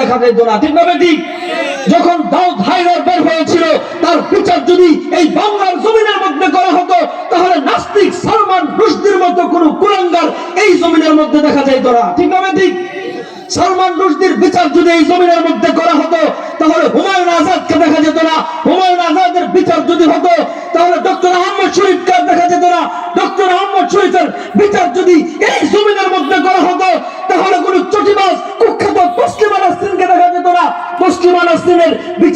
দেখা যেত না ঠিক না ঠিক যখন দাউদ হাইদার বের হয়েছিল, তার বিচার যদি এই বাংলার জমিনের মধ্যে করা হতো, তাহলে নাস্তিক সালমান রুশদির মতো কোন কুলাঙ্গার এই জমিনের মধ্যে দেখা যাইত না ঠিক না ঠিক সালমান রুশদির বিচার যদি এই জমিনের মধ্যে করা হতো, তাহলে হুমায়ুন আজাদকে দেখা যেত না। হুমায়ুন আজাদের বিচার যদি হতো, তাহলে ডক্টর আহমদ শরীফকে দেখা যেত না। ডক্টর আহমদ শরীফের বিচার যদি এই জমিনের মধ্যে করা হতো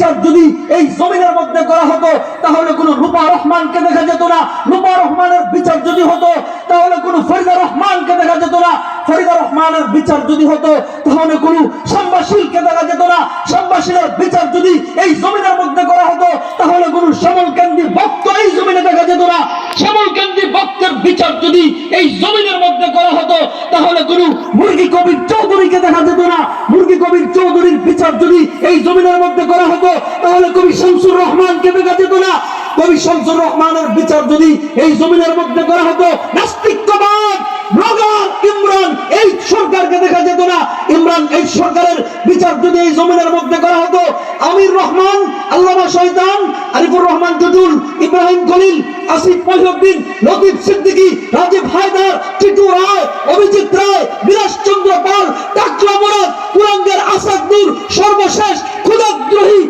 বিচার যদি এই জমিনের মধ্যে করা হতো, তাহলে কোন রূপা রহমানকে দেখা যেত না। রূপা রহমানের বিচার যদি হতো, তাহলে কোন ফরিদা রহমানকে দেখা যেত না। ফরিদা রহমানের বিচার যদি হতো, তাহলে কোন সম্বাসীলকে দেখা যেত না। সম্বাসীলের বিচার যদি এই জমিনের মধ্যে করা হতো তাহলে কোন শ্যামল কেন্দ্রী ভক্ত এই জমিনে দেখা যেত না শ্যামল কেন্দ্রী ভক্তের বিচার যদি এই জমিনের মধ্যে করা হতো, তাহলে কোন মুরগি কবির চৌধুরীকে দেখা যেত না। মুরগি কবির চৌধুরীর বিচার যদি এই জমিনের মধ্যে করা হতো, তাহলে কবি শামসুর রহমানকে দেখা যেত না। কবি শামসুর রহমানের বিচার যদি এই জমিনের মধ্যে করা হতো, নাস্তিকবাদ ব্লগার ইমরান এই সরকারকে দেখা যেত না। ইমরান এই সরকারের বিচার যদি এই জমিনের মধ্যে করা হতো আমির রহমান আল্লামা শয়তান আরিফুর রহমান টুটুল ইব্রাহিম খলিল আসিফ মহিউদ্দিন লতিফ সিদ্দিকী রাজীব হায়দার টিটু রায় অভিজিৎ রায় বিলাস চন্দ্র পাল টাকলা মোরাদ কুরাঙ্গের আসাদুর সর্বশেষ ক্ষুদাদ্রোহী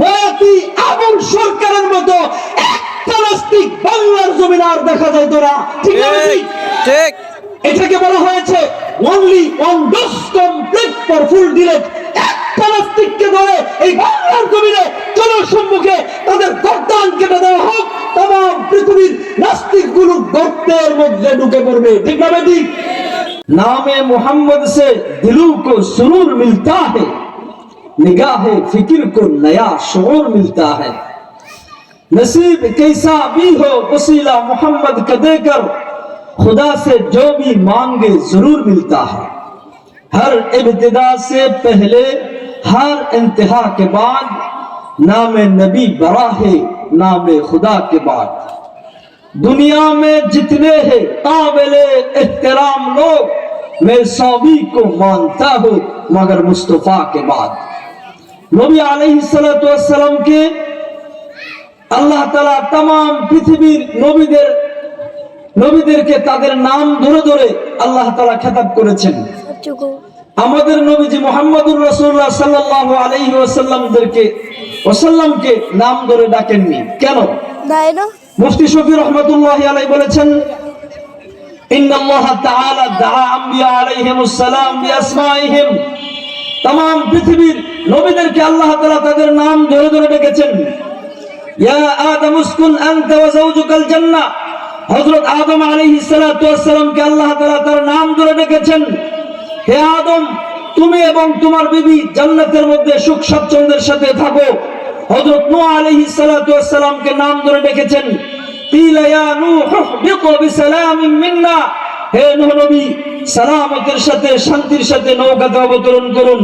বয়াতি সরকারের মতো একটা নাস্তিক বাংলার জমিন আর দেখা যায় তোরা ঠিক ঠিক। ঠিক এটাকে বলা হয়েছে only one dose complete for full delete একটা নাস্তিককে ধরে এই বাংলার জমিনে জনসম্মুখে তাদের গর্দান কেটে দেওয়া হোক তাম পৃথিবীর নাস্তিক গুলো গর্তের মধ্যে ঢুকে পড়বে ঠিক না ঠিক नामे मोहम्मद से दिलों को सुरूर मिलता है निगाह फिक्र को नया शोर मिलता है नसीब कैसा भी हो वसीला मोहम्मद का देकर خدا سے جو بھی مانگے ضرور ملتا ہے۔ ہر ابتدا سے پہلے، ہر انتہا کے بعد، نام نبی برا ہے نام خدا کے بعد۔ دنیا میں جتنے ہیں قابل احترام لوگ، میں سوبی کو مانتا ہوں مگر مصطفیٰ کے بعد۔ نبی علیہ السلام کے اللہ تعالیٰ تمام پتھبیر نبی در নবীদেরকে তাদের নাম ধরে ধরে আল্লাহ তালা খেতাব করেছেন সবটুকু আমাদের নবীজি মোহাম্মদুর রসুল্লাহ সাল্লাহ আলহি ওসাল্লামদেরকে ওসাল্লামকে নাম ধরে ডাকেননি কেন দেয় না মুফতি শফি রহমতুল্লাহ আলাই বলেছেন إن الله تعالى دعا أنبياء عليهم السلام بأسمائهم तमाम পৃথিবীর নবীদেরকে আল্লাহ তাআলা তাদের নাম ধরে ধরে ডেকেছেন ইয়া আদম উসকুন আনতা ওয়া যাওজুকাল জান্নাহ হজরত আদম আলী ইসালাতামকে আল্লাহ তালা তার নাম ধরে ডেকেছেন। হে আদম, তুমি এবং তোমার বিবি জান্নাতের মধ্যে সুখ স্বাচ্ছন্দ্যের সাথে থাকো। হজরত নু আলী ইসালাতামকে নাম ধরে ডেকেছেন। হে নবী, সালামতের সাথে, শান্তির সাথে নৌকাতে অবতরণ করুন।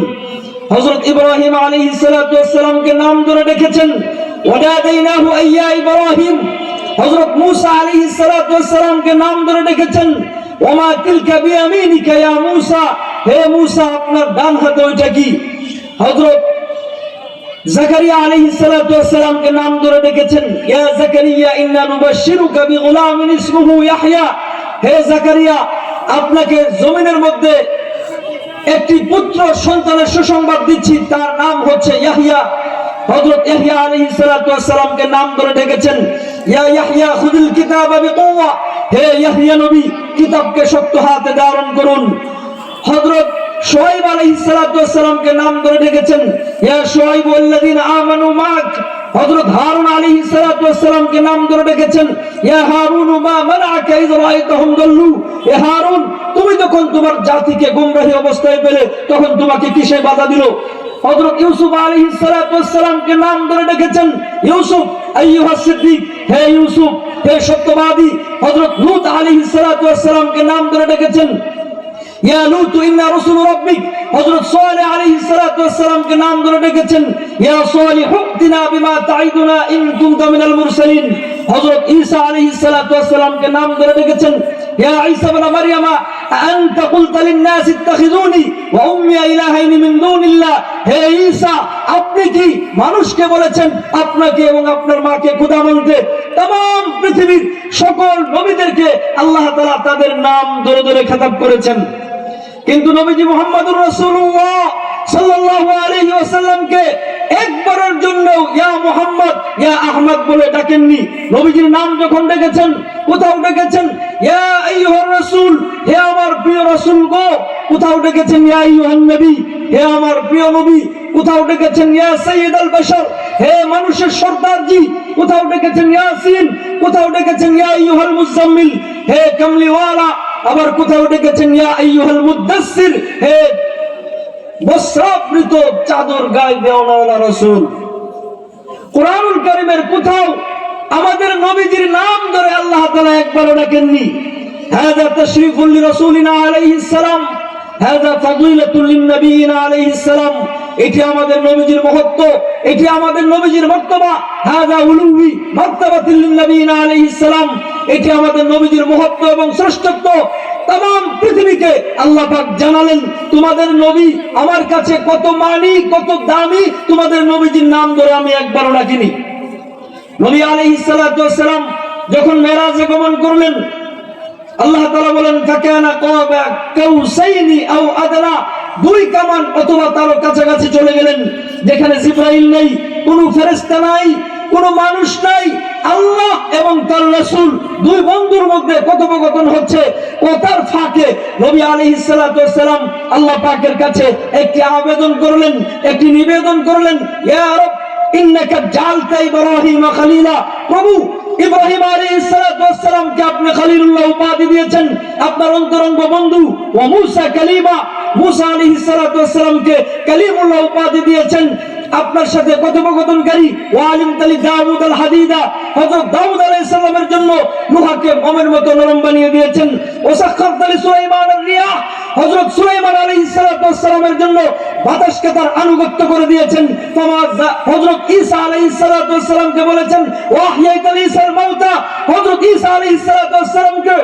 হজরত ইব্রাহিম আলী ইসালাতামকে নাম ধরে ডেকেছেন। ওয়াদাইনাহু আইয়া ইব্রাহিম। হযরত মূসা আলাইহিস সালাতু সালামকে নাম ধরে ডেকেছেন, ওমা তিলকা বিয়ামিনিকা ইয়া মূসা? হে মূসা, আপনার ডান হাতে ওইটা কি? হযরত জাকারিয়া আলাইহিস সালাতু সালামকে নাম ধরে ডেকেছেন, ইয়া জাকারিয়া, ইন্না নুবাশশিরুকা বিগুলামিন ইসমুহু ইয়াহইয়া। হে জাকারিয়া, আপনাকে জমিনের মধ্যে একটি পুত্র সন্তানের সুসংবাদ দিচ্ছি, তার নাম হচ্ছে ইয়াহইয়া। হযরত আলাইহিস সালাতু নাম ধরে ডেকেছেন ইয়া ইয়াহইয়া খুযিল কিতাবা বিকুওয়া। হে ইয়াহইয়া নবী, কিতাবকে শক্ত হাতে ধারণ করুন। হযরত শোয়েব আলাইহিস সালাতু নাম ধরে ডেকেছেন। ইয়া শোয়েব ওয়াল্লাযিনা আমানু মাক। হযরত হারুন আলাইহিস সালাতু নাম ধরে ডেকেছেন। ইয়া হারুন মা মানাকা ইয রাআইতাহুম দাল্লু। এ হারুন, তুমি যখন তোমার জাতিকে গোমরাহী অবস্থায় পেলে, তখন তোমাকে কিসে বাধা দিল? হযরত ইউসুফ আলাইহিস সালামকে নাম ধরে ডেকেছেন, ইউসুফ সিদ্দিক। হে ইউসুফ, হে সত্যবাদী, হযরত লূত আলাইহিস নাম ধরে ডেকেছেন। ইয়া লুত, ইন্না রাসূল রাব্বিক। হযরত আলাইহিস নাম ধরে ডেকেছেন। ইয়া সালিহ বিমা ইন কুনতা মিনাল মুরসালিন। হযরত ঈসা আলাইহিস নাম ধরে ডেকেছেন। ইয়া ঈসা ইবনে মারইয়ামা আনতা কুলতা লিন-নাস ইত্তাখিযুনি ওয়া উম্মি ইলাহাইনি মিন দুনিল্লাহ হে ঈসা আপনি কি মানুষকে বলেছেন আপনাকে এবং আপনার মাকে খোদা মানতে तमाम পৃথিবীর সকল নবীদেরকে আল্লাহ তাআলা তাদের নাম ধরে ধরে খেতাব করেছেন কিন্তু নবীজি মোহাম্মদুর রাসূলুল্লাহ ওয়াসাল্লামকে একবারের জন্য ইয়া মুহাম্মদ, ইয়া আহমদ বলে ডাকেননি। নবীজির নাম যখন ডেকেছেন, কোথাও ডেকেছেন? ইয়া আইয়ুহার রাসূল, হে আমার প্রিয় রাসূল গো, কোথাও ডেকেছেন? ইয়া আইয়ুহান নবী, হে আমার প্রিয় নবী, কোথাও ডেকেছেন? ইয়া সাইয়্যিদ আল বাশার, হে মানুষের সর্দারজি, কোথাও ডেকেছেন? ইয়াসিন, কোথাও ডেকেছেন? ইয়া আইয়ুহাল মুজাম্মিল, হে কামলিওয়ালা, আবার কোথাও ডেকেছেন? ইয়া আইয়ুহাল মুদাসসির, হে বস্ত্রাবৃত চাদর গায়ে দেওয়ালা রাসূল। কোরআনুল কারীমের কোথাও আমাদের নবীজির নাম ধরে আল্লাহ তাআলা একবারও ডাকেননি। হাযা তাশরীফুল লিন-নাবিয়িনা আলাইহিস সালাম, এটি আমাদের নবীজির মহত্ব এবং শ্রেষ্ঠত্ব। তাম পৃথিবীকে আল্লাহ পাক জানালেন, তোমাদের নবী আমার কাছে কত মানি, কত দামি, তোমাদের নবীজির নাম ধরে আমি একবারও ডাকিনি। নবী সালাতু ওয়াসসালাম যখন মেরাজে গমন করলেন, আল্লাহ তাআলা বলেন, ফাকানা কাবা কাউসাইনি আও আদনা। দুই কামান অথবা তারও কাছাকাছি চলে গেলেন, যেখানে জিব্রাইল নেই, কোনো ফেরেশতা নাই, কোনো মানুষ নাই আল্লাহ এবং তার রাসূল দুই বন্ধুর মধ্যে কথোপকথন হচ্ছে। কথার ফাঁকে নবী আলাইহিস সালাতু ওয়াসসালাম আল্লাহ পাকের কাছে একটি আবেদন করলেন, একটি নিবেদন করলেন আপনার অন্তরঙ্গ বন্ধু উপাধি দিয়েছেন। আপনার সাথে কথোপকথনকারী ওয়ালিম তালি দাউদ আল হাদিদা, হযরত দাউদ আলাইহিস সালামের জন্য লোহাকে মোমের মতো নরম বানিয়ে দিয়েছেন। ওসাক্ষর তালি সুলাইমান আর রিয়াহ, হযরত সুলাইমান আলাইহিস ওয়াসসালামের জন্য বাতাসকে তার আনুগত্য করে দিয়েছেন। হযরত ঈসা আলাইহিস ওয়াসসালামকে বলেছেন ওয়াহইয়াত ঈসার মাউতা হযরত ঈসা আলাইহিস ওয়াসসালামকে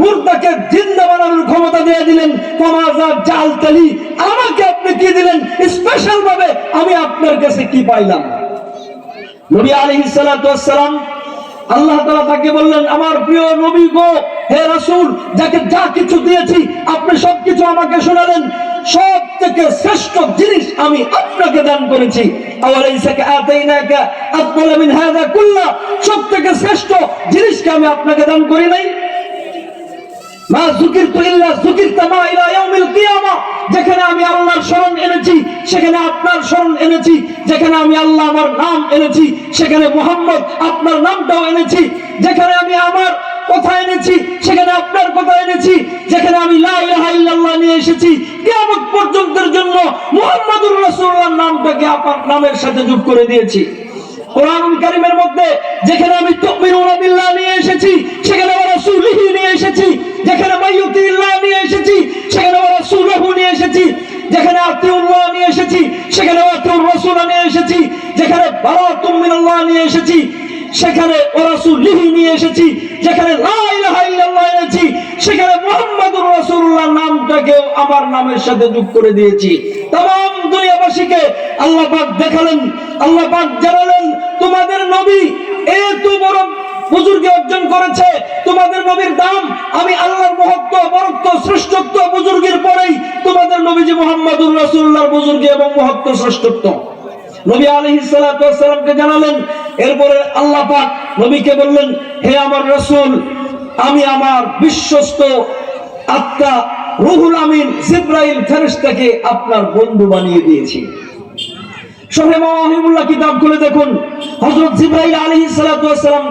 মুর্দাকে জিন্দা বানানোর ক্ষমতা দিয়ে দিলেন। কমাজা, জাল, তালি, আমাকে আপনি কি দিলেন? স্পেশাল ভাবে আমি আপনার কাছে কি পাইলাম? নবী আলাইহিস সালাতু ওয়াসসালাম আল্লাহ তাআলা তাকে বললেন, আমার প্রিয় নবী গো, হে রাসূল, যাকে যা কিছু দিয়েছি, আপনি সব কিছু আমাকে শোনালেন। সব থেকে শ্রেষ্ঠ জিনিস আমি আপনাকে দান করেছি। সব থেকে শ্রেষ্ঠ জিনিসকে আমি আপনাকে দান করি নাই। মা যেখানে আমি আল্লাহর শরণ এনেছি, সেখানে আপনার শরণ এনেছি, যেখানে আমি আল্লাহ আমার নাম এনেছি, সেখানে মুহাম্মদ আপনার নামটাও এনেছি, যেখানে আমি আমার কথা এনেছি, সেখানে আপনার কথা এনেছি, যেখানে আমি নিয়ে এসেছি পর্যন্তের জন্য মুহাম্মাদুর রাসূলুল্লাহর নামটাকে আপনার নামের সাথে যোগ করে দিয়েছি। কোরআন কারিমের মধ্যে যেখানে আমি তুমিনুনা বিল্লাহ নিয়ে এসেছি, সেখানে রাসূলিহি নিয়ে এসেছি যেখানে মাইয়ুতিল্লাহ নিয়ে এসেছি সেখানে ওরা রাসূলহু নিয়ে এসেছি যেখানে আতিউল্লাহ নিয়ে এসেছি সেখানে আতিউর রাসূল নিয়ে এসেছি যেখানে বারাতুম মিনাল্লাহ নিয়ে এসেছি সেখানে ওরাসুলিহি নিয়ে এসেছি যেখানে লা ইলাহা ইল্লাল্লাহ এনেছি সেখানে মুহাম্মাদুর রাসূলুল্লাহ নামটাকেও আমার নামের সাথে যোগ করে দিয়েছি तमाम দুনিয়াবাসীকে আল্লাহ পাক দেখালেন আল্লাহ পাক জানালেন তোমাদের নবী এত বড় বুজুর্গে অর্জন করেছে। তোমাদের নবীর দাম, আমি আল্লাহর মহত্ব, বরত্ব, শ্রেষ্ঠত্ব বুজুর্গের পরেই তোমাদের নবীজি মোহাম্মদুর রাসূলুল্লাহর বুজুর্গে এবং মহত্ব, শ্রেষ্ঠত্ব। নবী সালাতু ওয়াসসালামকে জানালেন, এরপরে আল্লাহ পাক নবীকে বললেন, হে আমার রাসূল, আমি আমার বিশ্বস্ত আত্মা রুহুল আমিন জিব্রাইল ফেরেশতাকে আপনার বন্ধু বানিয়ে দিয়েছি। শহে মাহিবুল্লাহ কিতাব খুলে দেখুন। হযরত জিব্রাইল আলাইহিস সালাতু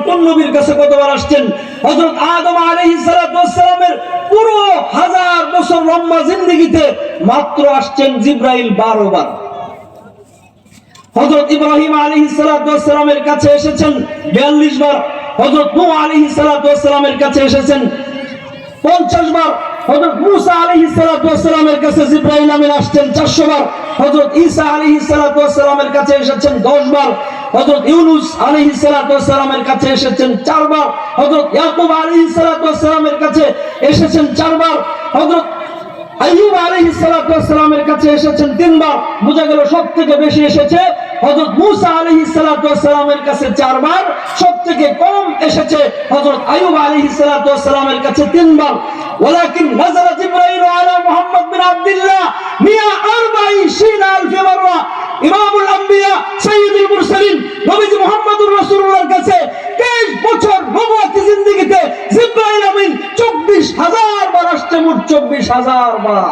কোন কাছে মাত্র আসছেন জিব্রাইল 12 বার। হযরত ইব্রাহিম আলাইহিস সালাতু ওয়াসসালামের কাছে এসেছেন 42 বার। হযরত নূহ আলাইহিস সালাতু কাছে এসেছেন 50 বার। হযরত মুসা আলাইহিস সালাতু ওয়াসসালামের কাছে আমিন আসছেন 400 বার। হযরত ঈসা আলাইহিস সালাতু ওয়াসসালামের কাছে এসেছেন 10 বার। হযরত ইউনুস আলাইহিস সালাতু ওয়াসসালামের কাছে এসেছেন 4 বার। হযরত ইয়াকুব আলাইহিস সালাতু ওয়াসসালামের কাছে এসেছেন 4 বার। হযরত আইয়ুব আলাইহিস সালাতু ওয়াসসালামের কাছে এসেছেন তিনবার বোঝা গেল সব থেকে বেশি এসেছে হজরত মুসা আলী সালাতামের কাছে চারবার সব থেকে কম এসেছে হজরত আয়ুব আলী সালাতামের কাছে তিনবার। ওলাকিন নাজারাত ইব্রাহিম আলা মুহাম্মদ বিন আব্দুল্লাহ মিয়া আরবাই শিন আলফি মাররা। ইমামুল আম্বিয়া, সাইয়্যিদুল মুরসালিন, নবীজি মুহাম্মদুর রাসূলুল্লাহর কাছে 23 বছর নবুয়ত জিন্দেগিতে জিব্রাইল আমিন 24000 বার আসছে, মোট 24000 বার।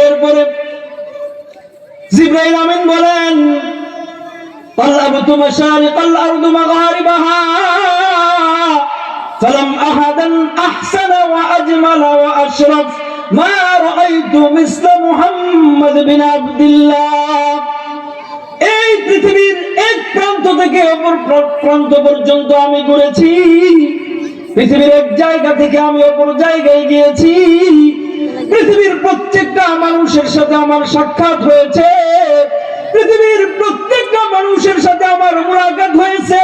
এরপরে জিবরাইল আমিন বলেন قلبت مشارق الأرض مغاربها فلم أحدا أحسن وأجمل وأشرف ما رأيت مثل محمد بن عبد الله এই পৃথিবীর এক প্রান্ত থেকে অপর প্র- প্রান্ত পর্যন্ত আমি ঘুরেছি পৃথিবীর এক জায়গা থেকে আমি অপর জায়গায় গিয়েছি পৃথিবীর প্রত্যেকটা মানুষের সাথে আমার সাক্ষাৎ হয়েছে। পৃথিবীর প্রত্যেকটা মানুষের সাথে আমার মুলাকাত হয়েছে।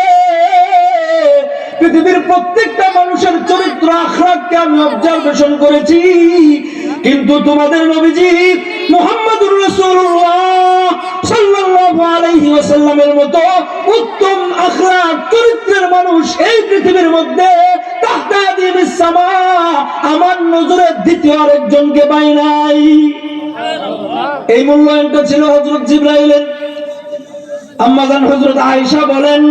পৃথিবীর প্রত্যেকটা মানুষের চরিত্র আখলাককে আমি অবজারভেশন করেছি। কিন্তু তোমাদের নবীজি মুহাম্মদুর রাসূলুল্লাহ সাল্লাল্লাহু আলাইহি ওয়াসাল্লামের মতো উত্তম আখলাক চরিত্রের মানুষ এই পৃথিবীর মধ্যে আমার নজরে দ্বিতীয় আরেকজনকে পাই নাই। এই মূল্যায়নটা ছিল হযরত জিবরাইলের। আম্মাজান হযরত আয়েশা বলেন,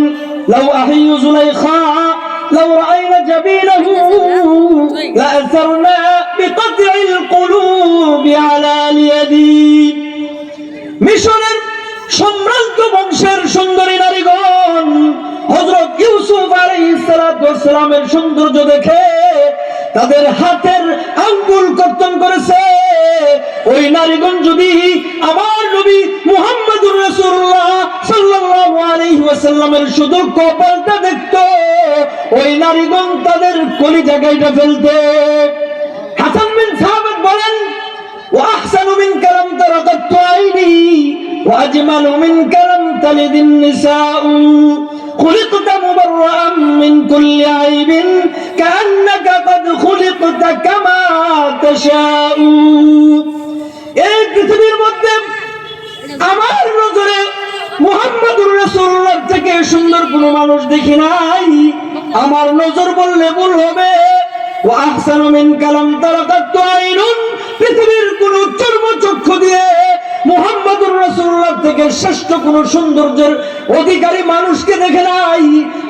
লাউ মিশরের সম্ভ্রান্ত বংশের সুন্দরী নারীগণ হজরত ইউসুফ আলাইসালামের সৌন্দর্য দেখে তাদের হাতের আঙ্গুল কর্তন করেছে। ওই নারীগণ যদি আমার নবী মুহাম্মদ রসুল্লাহ সাল্লাহ আলী ওয়াসাল্লামের শুধু কপালটা দেখত, ওই নারীগণ তাদের কলি জায়গায়টা ফেলতে। হাসান বিন সাহাবাত বলেন, ওয়া আহসানু মিন কালাম তারাকাত আইনি। واجمل منك لم تلد النساء خلقت مبرأ من كل عيب كأنك قد خلقت كما تشاء এই পৃথিবীর মধ্যে আমার নজরে মুহাম্মদুর রাসূলুল্লাহ থেকে সুন্দর কোন মানুষ দেখি নাই আমার নজর বললে ভুল হবে ও আহসানু মিন কালাম তারাকাত আইনুন পৃথিবীর কোন চর্ম চক্ষু দিয়ে মোহাম্মদুর রসুল্লাহ থেকে শ্রেষ্ঠ কোন সৌন্দর্যের অধিকারী মানুষকে দেখে নাই।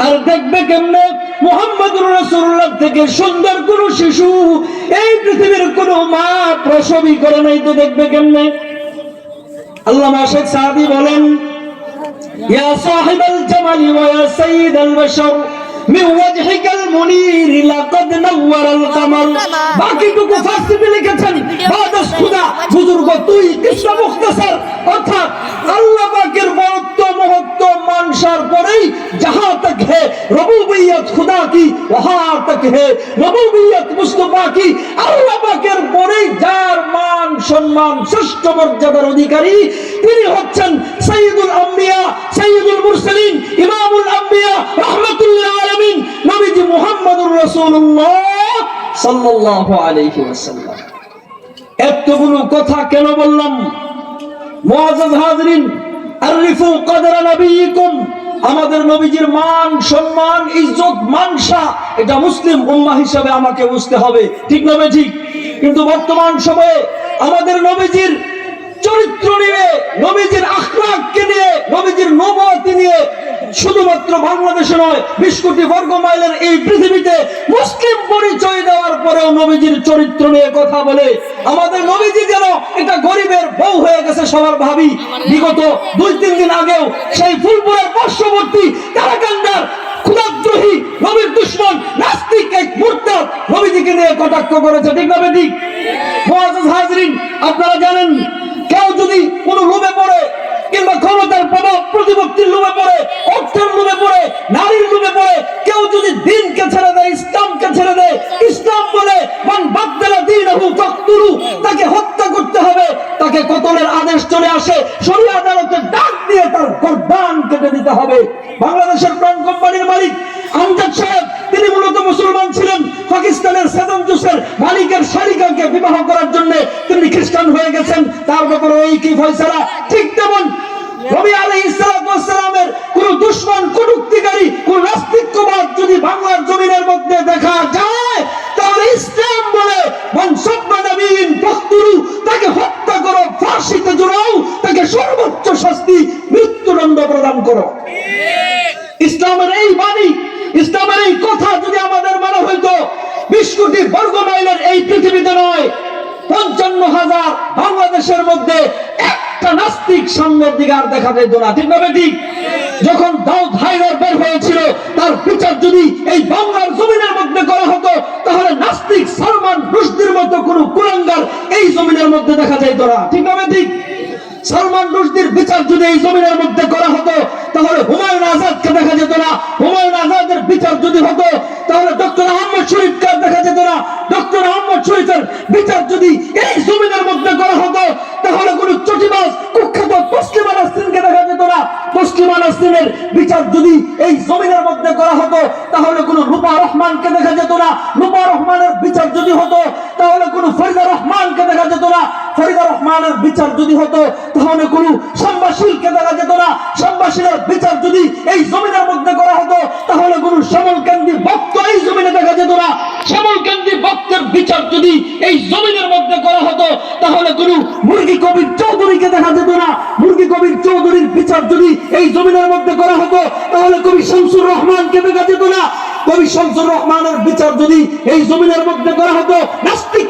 আর দেখবে কেমনে? মোহাম্মদুর রসুল্লাহ থেকে সুন্দর কোন শিশু এই পৃথিবীর কোন মা প্রসবই করে নাই তো দেখবে কেমনে? আল্লামা শেখ সাহাবি বলেন, ইয়া সাহিবাল জামালি ওয়া ইয়া বাশার। من وجهك المنير لقد نور القمر বাকিটুকু ফার্সিতে লিখেছেন বাদাস খুদা বুজুর্গ তুই কৃষ্ণ মুখতাসার অর্থাৎ আল্লাহ পাকের বরত্ব মহত্ব আসার পরেই যাহা তক হে, রবুবিয়ত খুদা কি, ওহা তক হে, রবুবিয়ত মুস্তফা কি, আল্লাহ পাকের পরেই যার মান, সম্মান, শ্রেষ্ঠ মর্যাদার অধিকারী, তিনি হচ্ছেন সাইয়েদুল আম্বিয়া সাইয়েদুল মুরসালিন, ইমামুল আম্বিয়া রহমাতুল্লাহ আলামিন, নবীজি মুহাম্মদুর রাসূলুল্লাহ সাল্লাল্লাহু আলাইহি ওয়াসাল্লাম। এতগুলো কথা কেন বললাম? মুআজ্জাজ হাজরিন আরিফু কদরা নবীকুম। আমাদের নবীজির মান, সম্মান, ইজ্জত, মানসা, এটা মুসলিম উম্মাহ হিসাবে আমাকে বুঝতে হবে। ঠিক নবে ঠিক? কিন্তু বর্তমান সময়ে আমাদের নবীজির চরিত্র নিয়ে, নবীজির আখলাককে নিয়ে, নবীজির নবতি নিয়ে শুধুমাত্র বাংলাদেশে নয়, বিশ কোটি বর্গ মাইলের এই পৃথিবীতে মুসলিম পরিচয় দেওয়ার পরেও নবীজির চরিত্র নিয়ে কথা বলে, আমাদের নবীজি যেন এটা গরিবের বউ হয়ে গেছে সবার ভাবি। বিগত দুই, তিন দিন আগেও সেই ফুলপুরের পার্শ্ববর্তী কারাকান্দার ক্ষুদাদ্রোহী নবীর দুশ্মন, নাস্তিক এক মুরতাদ নবীজিকে নিয়ে কটাক্ষ করেছে। ঠিক না হাজরিন, আপনারা জানেন যুবকটির লোভে পড়ে অর্থের লোভে পড়ে, নারীর লোভে পড়ে, কেউ যদি দিনকে ছেড়ে দেয়, ইসলামকে ছেড়ে দেয়, ইসলাম বলে, মান বাদ্দালা দীনহু তাকতুলু তাকে হত্যা করতে হবে, তাকে কতলের আদেশ চলে আসে, শরীর আদালতের ডাক দিয়ে তার গর্দান কেটে দিতে হবে। বাংলাদেশের প্রাণ কোম্পানির মালিক আমজাদ সাহেব, তিনি মূলত মুসলমান ছিলেন, পাকিস্তানের সাদাম জুসের মালিকের শারিকাকে বিবাহ করার জন্য তিনি খ্রিস্টান হয়ে গেছেন। তার ব্যাপারে এই কি ফয়সালা? ঠিক না ঠিক যখন দাউদ বের হয়েছিল, তার বিচার যদি এই বাংলার জমিনের মধ্যে করা হতো, তাহলে নাস্তিক সালমান রুশদির মতো এই জমিনের মধ্যে দেখা যাইত না ঠিক না ঠিক সালমান রুশদির বিচার যদি এই জমিনের মধ্যে করা হতো তাহলে হুমায়ুন আজাদকে দেখা যেত না হুমায়ুন আজাদের বিচার যদি হতো তাহলে ডক্টর আহমদ শরীফকে আর দেখা যেত না ডক্টর আহমদ শরীফের বিচার যদি এই জমিনের মধ্যে করা হতো তাহলে কোন চটিবাস কুখ্যাত তসলিমা নাসরিনকে দেখা যেত না তসলিমা নাসরিনের বিচার যদি এই জমিনের মধ্যে করা হতো তাহলে কোন রূপা রহমানকে দেখা যেত না রূপা রহমানের বিচার যদি হতো তাহলে কোন ফরিদা রহমানকে দেখা যেত না ফরিদা রহমানের বিচার যদি হতো, তাহলে কোন সম্বাসীলকে দেখা যেত না। সম্বাসীলের বিচার যদি এই জমিনের মধ্যে করা হতো, তাহলে কোন শ্যামল কেন্দ্রি ভক্ত এই জমিনে দেখা যেত না। শ্যামল কেন্দ্রি ভক্তের বিচার যদি এই জমিনের মধ্যে করা হতো, তাহলে কোন মুরগি কবির চৌধুরীকে দেখা যেত না। মুরগি কবির চৌধুরীর বিচার যদি এই জমিনের মধ্যে করা হতো, তাহলে কবি শামসুর রহমানকে দেখা যেত না। কবি শামসুর রহমানের বিচার যদি এই জমিনের মধ্যে করা হতো নাস্তিক্যবাদ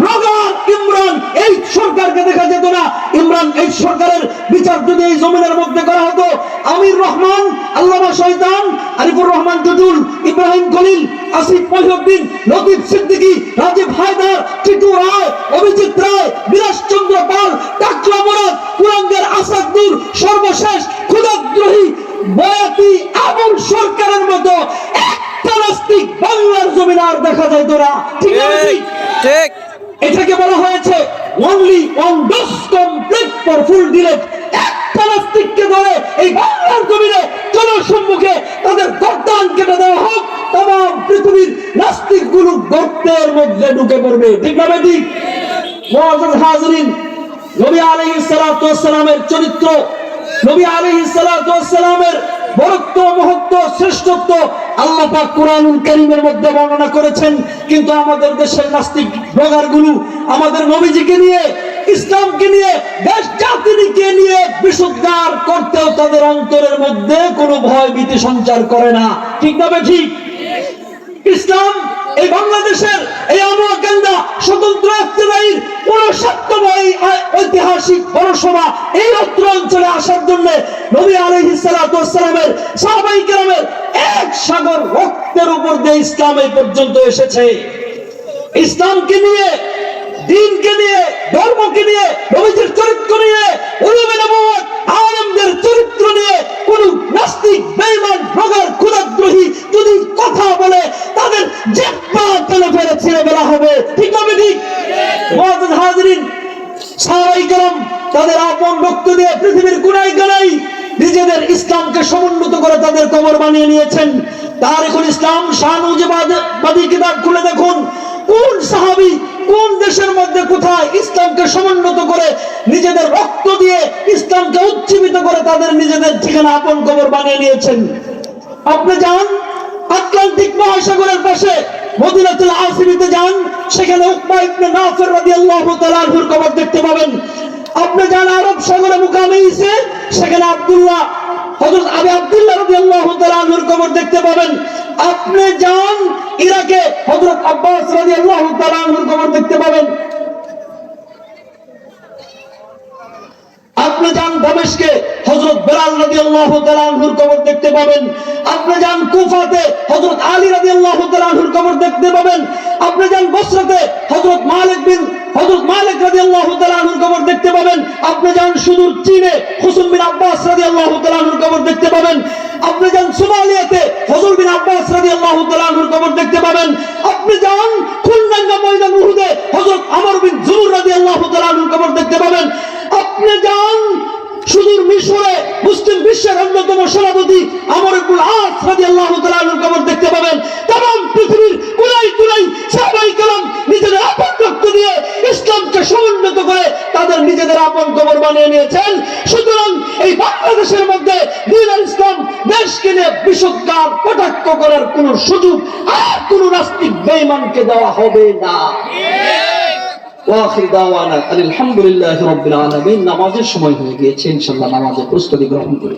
ব্লগার ইমরান এই সরকারকে দেখা যেত না। ইমরান এই সরকারের বিচার যদি এই জমিনের মধ্যে করা হতো আমির রহমান আল্লামা শয়তান আরিফুর রহমান টুটুল ইব্রাহিম খলিল আসিফ মহিউদ্দিন লতিফ সিদ্দিকী রাজীব হায়দার টিটু রায় অভিজিৎ রায় বিলাস চন্দ্র পাল টাকলা মোরাদ কুরাঙ্গের আসাদুর সর্বশেষ ক্ষুদাদ্রোহী বয়াতি আবুল সরকারের মতো একটা নাস্তিক বাংলার জমিন আর দেখা যায় তোরা ঠিক আছে ঠিক ঠিক। এটাকে বলা হয়েছে only on dose complete for full delete একটা ধরে এই বাংলার জমিনে জনসম্মুখে তাদের দেওয়া হোক পৃথিবীর নাস্তিকগুলো গর্তের মধ্যে ঢুকে পড়বে। ঠিক না ঠিক মুআজ্জাজ হাজরিন, নবী চরিত্র, নবী ওয়াসসালামের বরত্ব, মহত্ব, শ্রেষ্ঠত্ব আল্লাহ পাক কোরআনুল করিমের মধ্যে বর্ণনা করেছেন। কিন্তু আমাদের দেশের নাস্তিক ব্লগারগুলো আমাদের নবীজিকে নিয়ে, ইসলামকে নিয়ে দেশ জাতিকে নিয়ে বিশুদ্ধার করতেও তাদের অন্তরের মধ্যে কোনো ভয় ভীতি সঞ্চার করে না। ঠিক না ঠিক? ইসলাম, এই বাংলাদেশের এই আমকেন্দা স্বতন্ত্র উনসত্তম এই ঐতিহাসিক এই অত্র অঞ্চলে আসার জন্য নবী সাহাবাই কেরামের এক সাগর রক্তের উপর দিয়ে ইসলাম এই পর্যন্ত এসেছে। ইসলামকে নিয়ে, দিনকে নিয়ে, ধর্মকে নিয়ে, নবীজির চরিত্র নিয়ে, উলুমে চরিত্র নিয়ে কোন নাস্তিক, বেঈমান ভগর ক্ষুদাদ্রোহী যদি কথা বলে তাদের জিহ্বা তেলে ফেলে ছেড়ে বেলা হবে ঠিক হবে ঠিক মুআজ্জাজ হাজরিন সাহাবাই কেরাম তাদের আপন রক্ত দিয়ে পৃথিবীর কোনায় কোনায় নিজেদের ইসলামকে সমুন্নত করে তাদের কবর বানিয়ে নিয়েছেন। তার এখন ইসলাম শাহানুজিবাদী কিতাব খুলে দেখুন। কোন সাহাবি কোন দেশের মধ্যে কোথায় ইসলামকে সমুন্নত করে নিজেদের রক্ত দিয়ে ইসলামকে উজ্জীবিত করে তাদের নিজেদের ঠিকানা আপন কবর বানিয়ে নিয়েছেন। আপনি যান, আটলান্টিক মহাসাগরের পাশে মদিনাতুল আসিমিতে যান, সেখানে উকবা ইবনে নাফির রাদিয়াল্লাহু তাআলা আনহুর কবর দেখতে পাবেন। আপনি যান আরব সাগরে মুকামে সেখানে আব্দুল্লাহ হযরত আবি আব্দুল্লাহ রাদিয়াল্লাহু তাআলা আনহুর কবর দেখতে পাবেন। আপনি যান ইরাকে, হযরত আব্বাস রাদিয়াল্লাহু তাআলা আনহুর কবর দেখতে পাবেন। আপনি যান দমেশকে, হযরত বেলাল তাআলা আনহুর কবর দেখতে পাবেন। আপনি যান কুফাতে, হযরত আলী তাআলা আনহুর কবর দেখতে পাবেন। আপনি যান বসরাতে, হযরত মালিক বিন, হযরত মালিক রাদিয়াল্লাহু তাআলা আনহুর কবর দেখতে পাবেন। আপনি যান সুদূর চীনে বিন আব্বাস কবর দেখতে পাবেন। আপনি যান সোমালিয়াতে বিন আব্বাস কবর দেখতে পাবেন। আপনি যান খুলনাঙ্গা ময়দান উহুদে আমর বিন জুর কবর দেখতে পাবেন। আপনি যান সুদূর মিশরে মুসলিম বিশ্বের অন্যতম সভাপতি আমর ইবুল আস রাজি আল্লাহ তালুর কবর দেখতে পাবেন। তাম পৃথিবীর কুলাই কুলাই সাহাবাই কালাম নিজেদের আপন রক্ত দিয়ে ইসলামকে সমুন্নত করে তাদের নিজেদের আপন কবর বানিয়ে নিয়েছেন। সুতরাং এই বাংলাদেশের মধ্যে দিন ইসলাম দেশকে নিয়ে বিষদকার কটাক্ষ করার কোন সুযোগ আর কোন রাষ্ট্রিক বেইমানকে দেওয়া হবে না। ওয়াখির দাওয়ানা আলহামদুলিল্লাহি রাব্বিল আলামিন নামাজের সময় হয়ে গিয়েছে ইনশাআল্লাহ নামাজের প্রস্তুতি গ্রহণ করি